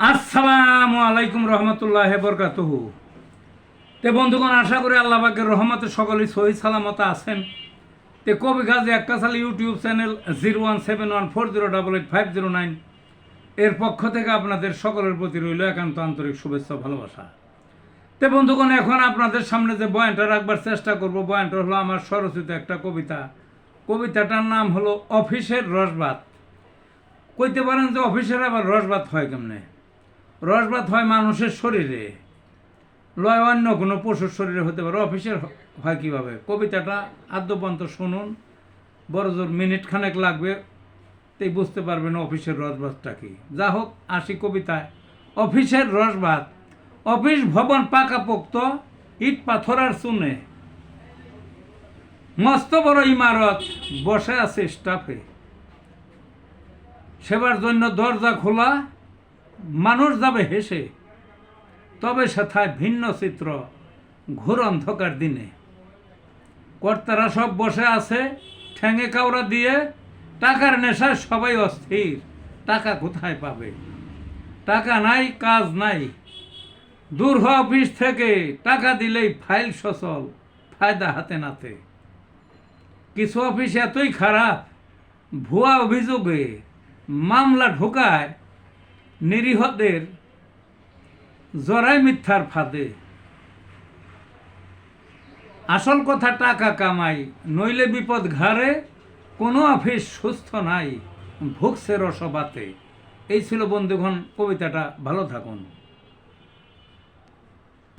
আসসালামু আলাইকুম রহমতুল্লাহ বরকাতুহু। তে বন্ধুগণ, আশা করি আল্লাহ পাকের রহমতে সকলেই সহি সালামত আছেন। তে কবি Gazi এককাসাল YouTube channel zero one seven one four zero double eight five zero nine এর পক্ষ থেকে আপনাদের সকলের প্রতি রইল একান্ত আন্তরিক শুভেচ্ছা, ভালোবাসা। তে বন্ধুগণ, এখন আপনাদের সামনে যে বয়ানটা রাখবার চেষ্টা করব, বয়ানটা হলো আমার স্বরচিত একটা কবিতা। কবিতাটার নাম হলো অফিসের রসবাত। কইতে পারেন যে অফিসের আবার রসবাত হয় কেমনে? রসবাত হয় মানুষের শরীরে। লয় অন্য কোনো পশুর শরীরে হতে পারে। অফিসের হয় কীভাবে? কবিতাটা আদ্যপন্ত শুনুন। বড় জোর মিনিট খানেক লাগবে, তাই বুঝতে পারবেন অফিসের রসবাতটা কি। যা হোক, আসি কবিতায়। অফিসের রসবাত। অফিস ভবন পাকাপোক্ত, ইট পাথর আর চুনে। মস্ত বড় ইমারত, বসে আছে স্টাফে। সেবার জন্য দরজা খোলা মানুষ যাবে হেসে, তবে সেথায় ভিন্ন চিত্র ঘোর অন্ধকার দিনে। কর্তারা সব বসে আছে ঠ্যাঙে কাউরা দিয়ে, টাকার নেশায় সবাই অস্থির, টাকা কোথায় পাবে? টাকা নাই, কাজ নাই। দূর হ অফিস থেকে টাকা দিলেই ফাইল সচল, ফায়দা হাতে নাতে। কিছু অফিস এতই খারাপ, ভুয়া অভিযোগে মামলা ঢোকায় নিরীহদের জরাই মিথ্যার ফাঁদে। আসল কথা টাকা কামাই, নইলে বিপদ ঘাড়ে, কোনো অফিস সুস্থ নাই ভুগছে রসবাতে এই ছিল বন্ধুগণ, কবিতাটা ভালো থাকুন।